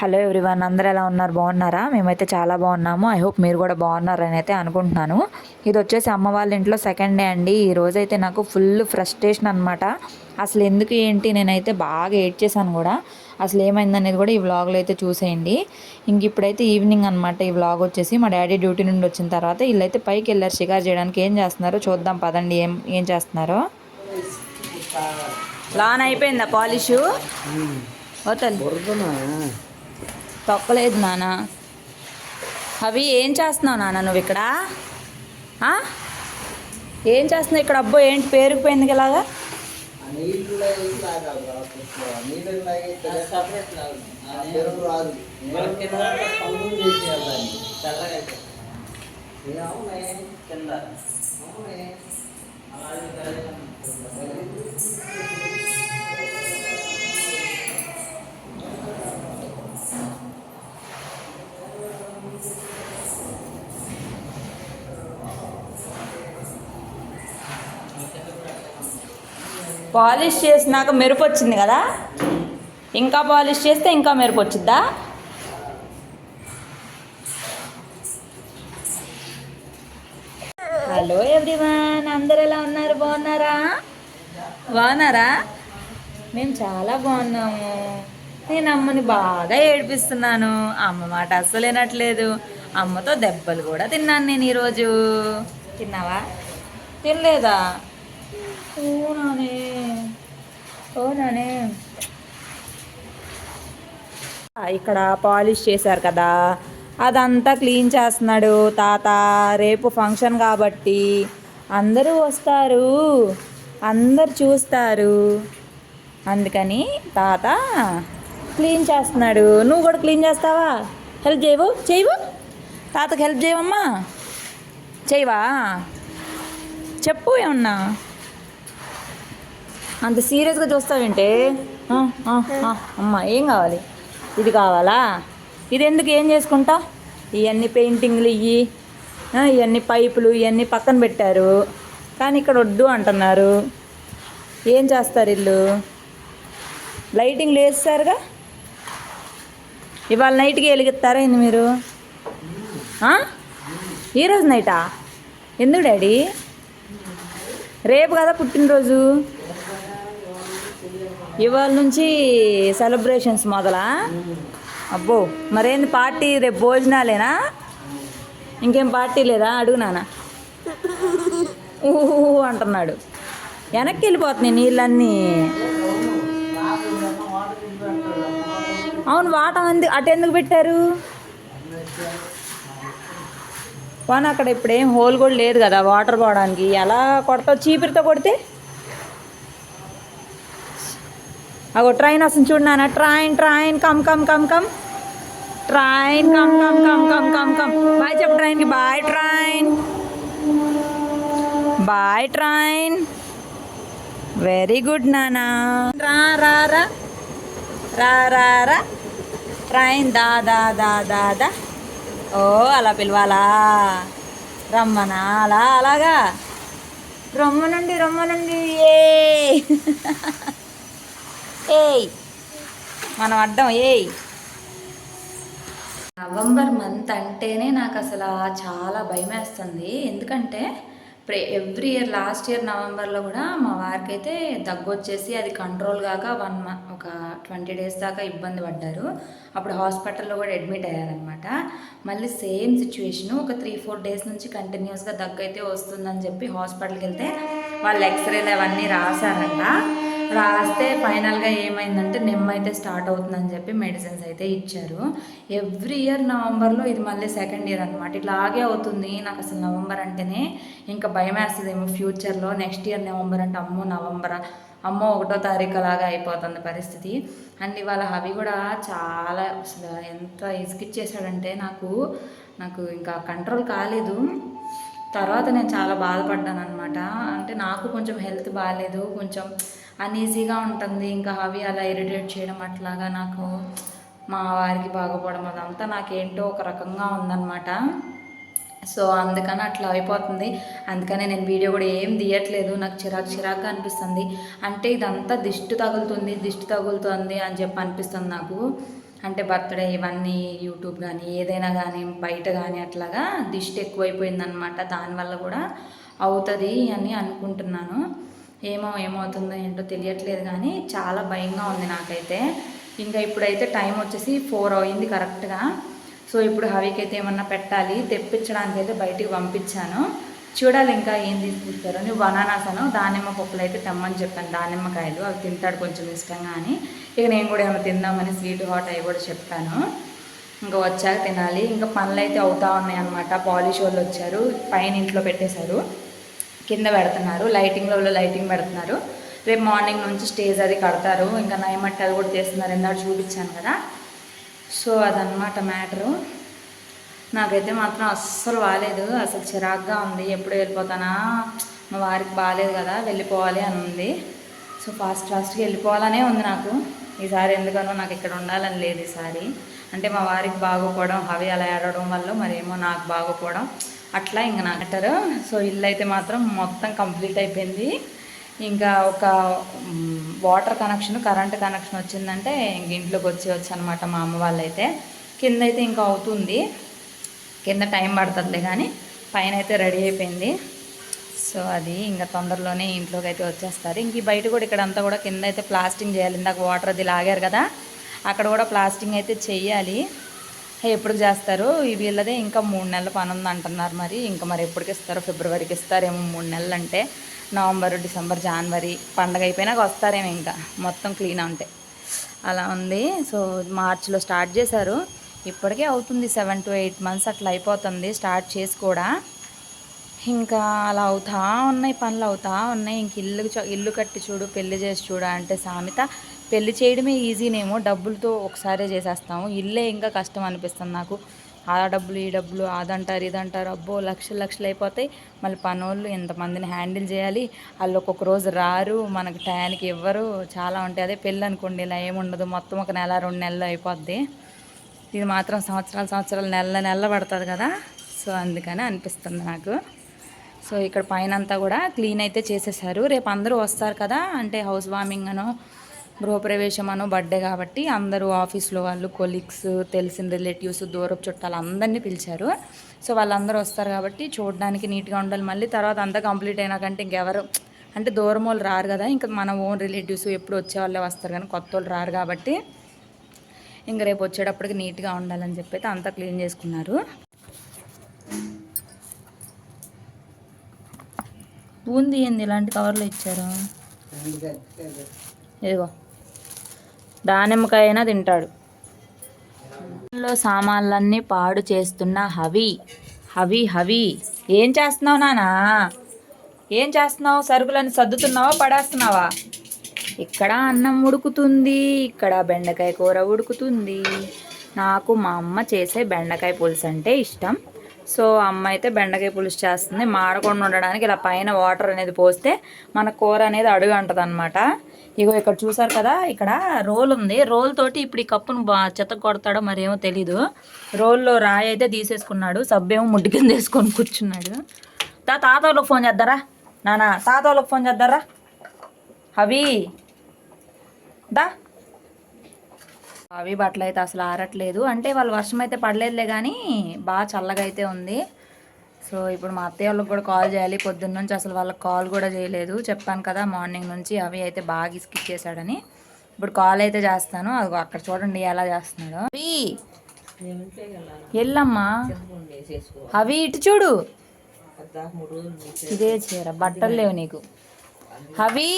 Hello everyone అందరూ ఎలా ఉన్నారు? బాగున్నారా? మేమైతే చాలా బాగున్నాము. ఐ హోప్ మీరు కూడా బాగున్నారని అయితే అనుకుంటున్నాను. ఇది వచ్చేసి అమ్మ వాళ్ళ ఇంట్లో సెకండ్ డే అండి. ఈ రోజైతే నాకు ఫుల్ ఫ్రస్ట్రేషన్ అనమాట అసలు ఎందుకు ఏంటి నేనైతే బాగా ఏడ్ చేశాను కూడా. అసలు ఏమైందనేది కూడా ఈ వ్లాగ్లో అయితే చూసేయండి. ఇంక ఇప్పుడైతే ఈవినింగ్ అనమాట ఈ వ్లాగ్ వచ్చేసి. మా డాడీ డ్యూటీ నుండి వచ్చిన తర్వాత వీళ్ళైతే పైకి వెళ్ళారు. షికారు చేయడానికి ఏం చేస్తున్నారో చూద్దాం. పదండి. ఏం ఏం చేస్తున్నారో. లాన్ అయిపోయిందా పాలిషు? వతలు తొక్కలేదు నాన్న అవి ఏం చేస్తున్నావు నాన్న నువ్వు ఇక్కడ? ఆ? ఏం చేస్తున్నావు ఇక్కడ? అబ్బో ఏంటి? పేరుకుపోయింది ఇలాగా? పాలిష్ చేసినాక మెరుపు వచ్చింది కదా? ఇంకా పాలిష్ చేస్తే ఇంకా మెరుపు వచ్చిద్దా? హలో ఎవ్రీవన్ అందరు ఎలా ఉన్నారు? బాగున్నారా? బాగున్నారా? మేము చాలా బాగున్నాము. నేను అమ్మని బాగా ఏడిపిస్తున్నాను. అమ్మ మాట అస్సలు వినట్లేదు. అమ్మతో దెబ్బలు కూడా తిన్నాను నేను ఈరోజు. తిన్నావా? తినలేదా? そうだね。そうだね。ఇక్కడ ఇక్కడ పాలిష్ చేశారు కదా. అదంతా క్లీన్ చేస్తున్నాడు తాత. రేపు ఫంక్షన్ కాబట్టి అందరూ వస్తారు. అందరు చూస్తారు. అందుకని తాత క్లీన్ చేస్తున్నాడు. నువ్వు కూడా క్లీన్ చేస్తావా? హెల్ప్ చేయవు? చేయవు? తాతకి హెల్ప్ చేయవమ్మా. చేయవా? చెప్పు ఏమన్నా. అంత సీరియస్గా చూస్తావేంటే? అమ్మ ఏం కావాలి? ఇది కావాలా? ఇది ఎందుకు ఏం చేసుకుంటా? ఇవన్నీ పెయింటింగ్లు ఇవి ఇవన్నీ పైపులు ఇవన్నీ పక్కన పెట్టారు. కానీ ఇక్కడ వద్దు అంటున్నారు. ఏం చేస్తారు ఇల్లు? లైటింగ్ వేస్తారుగా ఇవాళ నైట్కి వెలిగిస్తారా ఏంది మీరు? ఈరోజు నైటా? ఎందుకు డాడీ? రేపు కదా పుట్టినరోజు? ఇవాళ నుంచి సెలబ్రేషన్స్ మొదలా? అబ్బో మరేంది పార్టీ రేపు భోజనాలేనా? ఇంకేం పార్టీ లేదా? అడుగు నాన్న. ఊహు అంటున్నాడు. వెనక్కి వెళ్ళిపోతున్నాయి నీళ్ళన్నీ. అవును వాటం అంది అటు ఎందుకు పెట్టారు? పోనీ అక్కడ ఇప్పుడు ఏం హోల్ కూడా లేదు కదా వాటర్ పోవడానికి. ఎలా కొడతావు? చీపిరితో కొడితే? అగో ట్రైన్ వస్తుంది చూడు నాన్న. Train train come come come come. Train come come come come come come. Bye చెప్పు ట్రైన్కి. Bye train. Bye train. Very good నానా రా రా రా. రా రా రా. ట్రైన్ దా దా దా దా దా. ఓ అలా పిలవాలా? రమ్మనా? అలా అలాగా? రమ్మనండి రమ్మనండి. ఏ. ఏయ్ మనం అడ్డం ఏయ్. నవంబర్ మంత్ అంటేనే నాకు అసలు చాలా భయం వేస్తుంది ఎందుకంటే ఎవ్రీ ఇయర్ లాస్ట్ ఇయర్ నవంబర్లో కూడా మా వారికి అయితే దగ్గు వచ్చేసి అది కంట్రోల్ కాక వన్ మంత్ ఒక ట్వంటీ డేస్ దాకా ఇబ్బంది పడ్డారు. అప్పుడు హాస్పిటల్లో కూడా అడ్మిట్ అయ్యారనమాట మళ్ళీ సేమ్ సిచ్యువేషను ఒక త్రీ ఫోర్ డేస్ నుంచి కంటిన్యూస్గా దగ్గు అయితే వస్తుందని చెప్పి హాస్పిటల్కి వెళ్తే వాళ్ళు ఎక్స్రేలు అవన్నీ రాశారంట. రాస్తే ఫైనల్గా ఏమైందంటే నిమ్మ అయితే స్టార్ట్ అవుతుందని చెప్పి మెడిసిన్స్ అయితే ఇచ్చారు. ఎవ్రీ ఇయర్ నవంబర్లో ఇది మళ్ళీ సెకండ్ ఇయర్ అనమాట ఇట్లాగే అవుతుంది. నాకు అసలు నవంబర్ అంటేనే ఇంకా భయం వేస్తుందేమో ఫ్యూచర్లో. నెక్స్ట్ ఇయర్ నవంబర్ అంటే అమ్మో నవంబర్. అమ్మో ఒకటో తారీఖు అలాగా అయిపోతుంది పరిస్థితి. అండ్ ఇవాళ అవి కూడా చాలా అసలు ఎంత ఇసుకిచ్చేసాడంటే నాకు నాకు ఇంకా కంట్రోల్ కాలేదు. తర్వాత నేను చాలా బాధపడ్డాను అనమాట అంటే నాకు కొంచెం హెల్త్ బాగాలేదు. కొంచెం అనీజీగా ఉంటుంది. ఇంకా అవి అలా ఇరిటేట్ చేయడం అట్లాగా నాకు మా వారికి బాగోపోవడం అదంతా నాకేంటో ఒక రకంగా ఉందన్నమాట. సో అందుకని అట్లా అయిపోతుంది. అందుకనే నేను వీడియో కూడా ఏం తీయట్లేదు. నాకు చిరాకు చిరాకు అనిపిస్తుంది. అంటే ఇదంతా దిష్టి తగులుతుంది దిష్టి తగులుతుంది అని చెప్పి అనిపిస్తుంది నాకు. అంటే బర్త్డే ఇవన్నీ యూట్యూబ్ కానీ ఏదైనా కానీ బయట కానీ అట్లాగా దిష్టి ఎక్కువైపోయిందనమాట దానివల్ల కూడా అవుతుంది అని అనుకుంటున్నాను. ఏమో ఏమవుతుందో ఏంటో తెలియట్లేదు కానీ చాలా భయంగా ఉంది నాకైతే. ఇంకా ఇప్పుడైతే టైం వచ్చేసి ఫోర్ అయింది కరెక్ట్గా. సో ఇప్పుడు హవికి అయితే ఏమన్నా పెట్టాలి తెప్పించడానికి అయితే బయటికి పంపించాను. చూడాలి ఇంకా ఏం తీసుకొస్తారో నువ్వు బనానాస్ అను దానిమ్మ పప్పులు అయితే తెమ్మని చెప్పాను. దానిమ్మకాయలు అవి తింటాడు కొంచెం ఇష్టంగా అని. ఇక నేను కూడా ఏమైనా తిందామని స్వీట్ హాట్ అవి కూడా చెప్పాను. ఇంకా వచ్చాక తినాలి. ఇంకా పనులు అయితే అవుతా ఉన్నాయి అనమాట పాలిష్ వాళ్ళు వచ్చారు. పైన ఇంట్లో పెట్టేశారు. కింద పెడుతున్నారు. లైటింగ్లో లైటింగ్ పెడుతున్నారు. రేపు మార్నింగ్ నుంచి స్టేజ్ అది కడతారు. ఇంకా నయమట్టి అది కూడా చేస్తున్నారు ఇందాక చూపించాను కదా. సో అదనమాట మ్యాటరు. నాకైతే మాత్రం అస్సలు బాగాలేదు అసలు చిరాగ్గా ఉంది. ఎప్పుడు వెళ్ళిపోతానా? మా వారికి బాగాలేదు కదా. వెళ్ళిపోవాలి అని ఉంది. సో ఫాస్ట్ ఫాస్ట్గా వెళ్ళిపోవాలనే ఉంది నాకు. ఈసారి ఎందుకనో నాకు ఇక్కడ ఉండాలని లేదు ఈసారి. అంటే మా వారికి బాగోపోవడం అవి అలా ఏడవడం వల్ల మరేమో నాకు బాగోపోవడం. అట్లా ఇంకా నాటారు సో ఇల్లు అయితే మాత్రం మొత్తం కంప్లీట్ అయిపోయింది. ఇంకా ఒక వాటర్ కనెక్షన్ కరెంట్ కనెక్షన్ వచ్చిందంటే ఇంక ఇంట్లోకి వచ్చి అనమాట మా అమ్మ వాళ్ళైతే. కింద అయితే ఇంకా అవుతుంది. కింద టైం పడుతుందిలే కానీ పైన అయితే రెడీ అయిపోయింది. సో అది ఇంకా తొందరలోనే ఇంట్లోకి అయితే వచ్చేస్తారు. ఇంక బయట కూడా ఇక్కడ అంతా కూడా కింద అయితే ప్లాస్టింగ్ చేయాలి. ఇందాక వాటర్ అది లాగారు కదా అక్కడ కూడా ప్లాస్టింగ్ అయితే చెయ్యాలి. ఎప్పుడు చేస్తారు? వీళ్ళదే ఇంకా మూడు నెలల పని ఉంది అంటున్నారు మరి. ఇంకా మరి ఎప్పటికి ఇస్తారో? ఫిబ్రవరికి ఇస్తారేమో మూడు నెలలు అంటే నవంబర్ డిసెంబర్ జనవరి పండగ అయిపోయినాక వస్తారేమో ఇంకా. మొత్తం క్లీన్ ఉంటే. అలా ఉంది. సో మార్చిలో స్టార్ట్ చేశారు. ఇప్పటికే అవుతుంది. సెవెన్ టు ఎయిట్ మంత్స్ అట్లా అయిపోతుంది స్టార్ట్ చేసి కూడా. ఇంకా అలా అవుతా ఉన్నాయి పనులు అవుతా ఉన్నాయి. ఇంక ఇల్లు ఇల్లు కట్టి చూడు పెళ్ళి చేసి చూడు అంటే సామెత. పెళ్ళి చేయడమే ఈజీనేమో డబ్బులతో ఒకసారే చేసేస్తాము. ఇల్లే ఇంకా కష్టం అనిపిస్తుంది నాకు. ఆ డబ్బులు ఈ డబ్బులు అదంటారు ఇదంటారు అబ్బో లక్షలు లక్షలు అయిపోతాయి. మళ్ళీ పనోళ్ళు ఎంతమందిని హ్యాండిల్ చేయాలి. వాళ్ళు ఒక్కొక్క రోజు రారు మనకు టయానికి ఇవ్వరు. చాలా ఉంటాయి. అదే పెళ్ళి అనుకోండి ఇలా ఏముండదు మొత్తం ఒక నెల రెండు నెలలు అయిపోద్ది. ఇది మాత్రం సంవత్సరాలు సంవత్సరాలు నెల నెల పడుతుంది కదా. సో అందుకని అనిపిస్తుంది నాకు. సో ఇక్కడ పైన అంతా కూడా క్లీన్ అయితే చేసేసారు. రేపు అందరూ వస్తారు కదా. అంటే హౌస్ వార్మింగ్ అనో గృహప్రవేశం అనో బర్త్డే కాబట్టి అందరూ ఆఫీస్లో వాళ్ళు కొలీగ్స్ తెలిసిన రిలేటివ్స్ దూరపు చుట్టాలు అందరినీ పిలిచారు. సో వాళ్ళందరూ వస్తారు కాబట్టి చూడడానికి నీట్గా ఉండాలి. మళ్ళీ తర్వాత అంతా కంప్లీట్ అయినాకంటే ఇంకెవరు అంటే దూరం వాళ్ళు రారు కదా. ఇంకా మన ఓన్ రిలేటివ్స్ ఎప్పుడు వచ్చే వాళ్ళే వస్తారు కానీ కొత్త వాళ్ళు రారు కాబట్టి ఇంక రేపు వచ్చేటప్పటికి నీట్గా ఉండాలని చెప్పి అంతా క్లీన్ చేసుకున్నారు. బూందీ ఏంది? ఇలాంటి కవర్లో ఇచ్చారు? ఇదిగో. దానిమ్మకాయ అయినా తింటాడు. లో సామాన్లన్నీ పాడు చేస్తున్న హవి. హవి హవి ఏం చేస్తున్నావు నానా? ఏం చేస్తున్నావు? సరుకులని సర్దుతున్నావా? పడేస్తున్నావా? ఇక్కడ అన్నం ఉడుకుతుంది ఇక్కడ బెండకాయ కూర ఉడుకుతుంది. నాకు మా అమ్మ చేసే బెండకాయ పులుసు అంటే ఇష్టం. సో అమ్మ అయితే బెండకాయ పులుసు చేస్తుంది. మాడకుండా ఉండడానికి ఇలా పైన వాటర్ అనేది పోస్తే మన కూర అనేది అడుగు అంటది అనమాట ఇగో ఇక్కడ చూసారు కదా ఇక్కడ రోల్ ఉంది. రోల్ తోటి ఇప్పుడు ఈ కప్పును బా చెత్త కొడతాడో మరేమో తెలీదు. రోల్లో రాయి అయితే తీసేసుకున్నాడు. సబ్బేమో ముడ్డు కింద వేసుకొని కూర్చున్నాడు. తా తాత వాళ్ళకి ఫోన్ చేద్దారా? నానా తాత వాళ్ళకి ఫోన్ చేద్దారా? అవి దా. అవి బట్టలు అయితే అసలు ఆరట్లేదు. అంటే వాళ్ళు వర్షం అయితే పడలేదులే కానీ బాగా చల్లగా అయితే ఉంది. సో ఇప్పుడు మా అత్తయ్య వాళ్ళకి కూడా కాల్ చేయాలి. పొద్దున్న నుంచి అసలు వాళ్ళకి కాల్ కూడా చేయలేదు. చెప్పాను కదా మార్నింగ్ నుంచి అవి అయితే బాగా ఇసుకిచ్చేసాడని చేశాడని ఇప్పుడు కాల్ అయితే చేస్తాను. అది అక్కడ చూడండి ఎలా చేస్తున్నాడు. అవి ఎల్లమ్మా. అవి ఇటు చూడు. ఇదే చీర. బట్టలు లేవు నీకు. అవి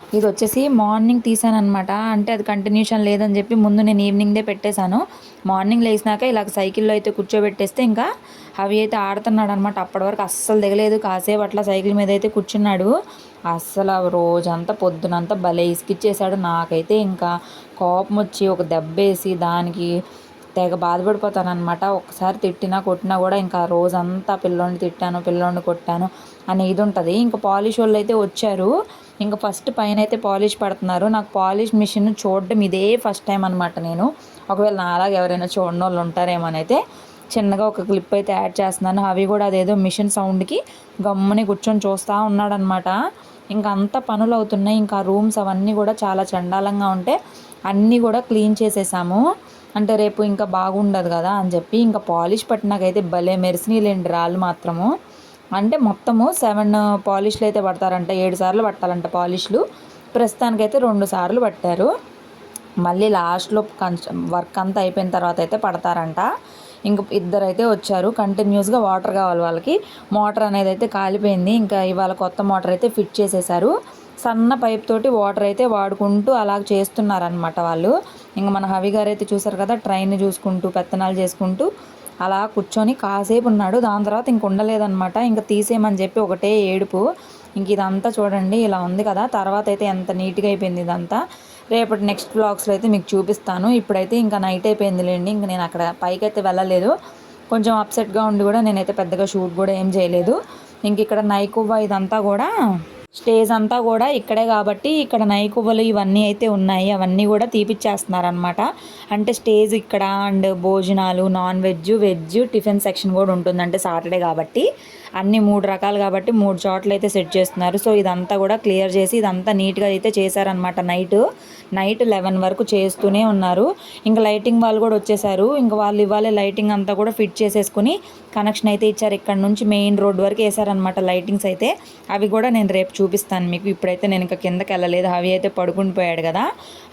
ఇది వచ్చేసి మార్నింగ్ తీసాను అనమాట అంటే అది కంటిన్యూషన్ లేదని చెప్పి ముందు నేను ఈవినింగ్దే పెట్టేశాను. మార్నింగ్ లేచినాక ఇలా సైకిల్లో అయితే కూర్చోబెట్టేస్తే ఇంకా అవి అయితే ఆడుతున్నాడు అనమాట అప్పటి వరకు అస్సలు దిగలేదు. కాసేపు అట్లా సైకిల్ మీద అయితే కూర్చున్నాడు. అస్సలు ఆ రోజంతా పొద్దునంతా భలే ఇసుకిచ్చేసాడు నాకైతే. ఇంకా కోపం వచ్చి ఒక దెబ్బేసి దానికి తెగ బాధపడిపోతాను అనమాట ఒకసారి తిట్టినా కొట్టినా కూడా ఇంకా రోజంతా పిల్లోని తిట్టాను పిల్లోని కొట్టాను అనే ఇది ఉంటుంది. ఇంకా పాలిష్ వాళ్ళు అయితే వచ్చారు. ఇంకా ఫస్ట్ పైన అయితే పాలిష్ పడుతున్నారు. నాకు పాలిష్ మిషన్ చూడడం ఇదే ఫస్ట్ టైం అనమాట నేను. ఒకవేళ నాలాగా ఎవరైనా చూడని వాళ్ళు ఉంటారేమో అని అయితే చిన్నగా ఒక క్లిప్ అయితే యాడ్ చేస్తున్నాను. అవి కూడా అదేదో మిషన్ సౌండ్కి గమ్ముని కూర్చొని చూస్తూ ఉన్నాడనమాట ఇంకా అంత పనులు అవుతున్నాయి. ఇంకా రూమ్స్ అవన్నీ కూడా చాలా చండాలంగా ఉంటే అన్నీ కూడా క్లీన్ చేసేసాము. అంటే రేపు ఇంకా బాగుండదు కదా అని చెప్పి ఇంకా పాలిష్ పట్టినాకైతే భలే మెరిసినీలేండి రాళ్ళు మాత్రము. అంటే మొత్తము సెవెన్ పాలిష్లు అయితే పడతారంట ఏడు సార్లు పట్టాలంట పాలిష్లు. ప్రస్తుతానికైతే రెండు సార్లు పట్టారు. మళ్ళీ లాస్ట్లో కొంచెం వర్క్ అంతా అయిపోయిన తర్వాత అయితే పడతారంట. ఇంక ఇద్దరు అయితే వచ్చారు. కంటిన్యూస్గా వాటర్ కావాలి వాళ్ళకి. మోటార్ అనేది అయితే కాలిపోయింది. ఇంకా ఇవాళ కొత్త మోటార్ అయితే ఫిట్ చేసేసారు. సన్న పైప్ తోటి వాటర్ అయితే వాడుకుంటూ అలా చేస్తున్నారనమాట వాళ్ళు. ఇంకా మన హవి గారు అయితే చూసారు కదా ట్రైన్ చూసుకుంటూ పెత్తనాలు చేసుకుంటూ అలా కూర్చొని కాసేపు ఉన్నాడు. దాని తర్వాత ఇంక ఉండలేదన్నమాట. ఇంకా తీసేయమని చెప్పి ఒకటే ఏడుపు. ఇంక ఇదంతా చూడండి ఇలా ఉంది కదా. తర్వాత అయితే ఎంత నీట్గా అయిపోయింది ఇదంతా. రేపటి నెక్స్ట్ బ్లాగ్స్లో అయితే మీకు చూపిస్తాను. ఇప్పుడైతే ఇంకా నైట్ అయిపోయిందిలేండి. ఇంక నేను అక్కడ పైకి అయితే వెళ్ళలేదు. కొంచెం అప్సెట్గా ఉండి కూడా నేనైతే పెద్దగా షూట్ కూడా ఏం చేయలేదు. ఇంక ఇక్కడ నైకువ్వ ఇదంతా కూడా స్టేజ్ అంతా కూడా ఇక్కడే కాబట్టి ఇక్కడ నైకువలు ఇవన్నీ అయితే ఉన్నాయి. అవన్నీ కూడా తీపిచ్చేస్తున్నారు అనమాట అంటే స్టేజ్ ఇక్కడ అండ్ భోజనాలు non veg veg tiffin section కూడా ఉంటుంది అంటే సాటర్డే కాబట్టి. అన్ని మూడు రకాలు కాబట్టి మూడు చోట్ల అయితే సెట్ చేస్తున్నారు. సో ఇదంతా కూడా క్లియర్ చేసి ఇదంతా నీట్గా అయితే చేశారనమాట నైట్. నైట్ లెవెన్ వరకు చేస్తూనే ఉన్నారు. ఇంకా లైటింగ్ వాళ్ళు కూడా వచ్చేసారు. ఇంకా వాళ్ళు ఇవ్వాలి లైటింగ్ అంతా కూడా ఫిట్ చేసేసుకుని కనెక్షన్ అయితే ఇచ్చారు. ఇక్కడ నుంచి మెయిన్ రోడ్ వరకు వేసారనమాట లైటింగ్స్ అయితే. అవి కూడా నేను రేపు చూపిస్తాను మీకు. ఇప్పుడైతే నేను ఇంకా కిందకి వెళ్ళలేదు హవి అయితే పడుకుని పోయాడు కదా.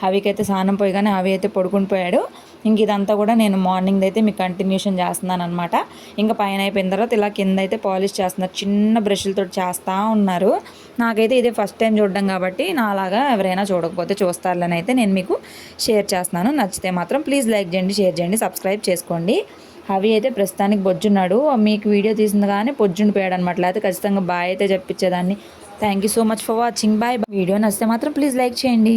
హవికి అయితే స్నానం పోయగానే హవి అయితే పడుకుని పోయాడు. ఇంక ఇదంతా కూడా నేను మార్నింగ్ అయితే మీకు కంటిన్యూషన్ చేస్తున్నాను అనమాట ఇంకా పైన అయిపోయిన తర్వాత ఇలా కింద అయితే పాలిష్ చేస్తున్నారు. చిన్న బ్రష్లతో చేస్తూ ఉన్నారు. నాకైతే ఇదే ఫస్ట్ టైం చూడడం కాబట్టి నా అలాగా ఎవరైనా చూడకపోతే చూస్తారులని అయితే నేను మీకు షేర్ చేస్తున్నాను. నచ్చితే మాత్రం ప్లీజ్ లైక్ చేయండి షేర్ చేయండి సబ్స్క్రైబ్ చేసుకోండి. అవి అయితే ప్రస్తుతానికి బొజ్జున్నాడు. మీకు వీడియో తీసింది కానీ పొజ్జుండిపోయాడు అనమాట లేకపోతే ఖచ్చితంగా బాయ్ అయితే చెప్పించేదాన్ని. Thank you so much for watching bye video నచ్చితే మాత్రం ప్లీజ్ లైక్ చేయండి.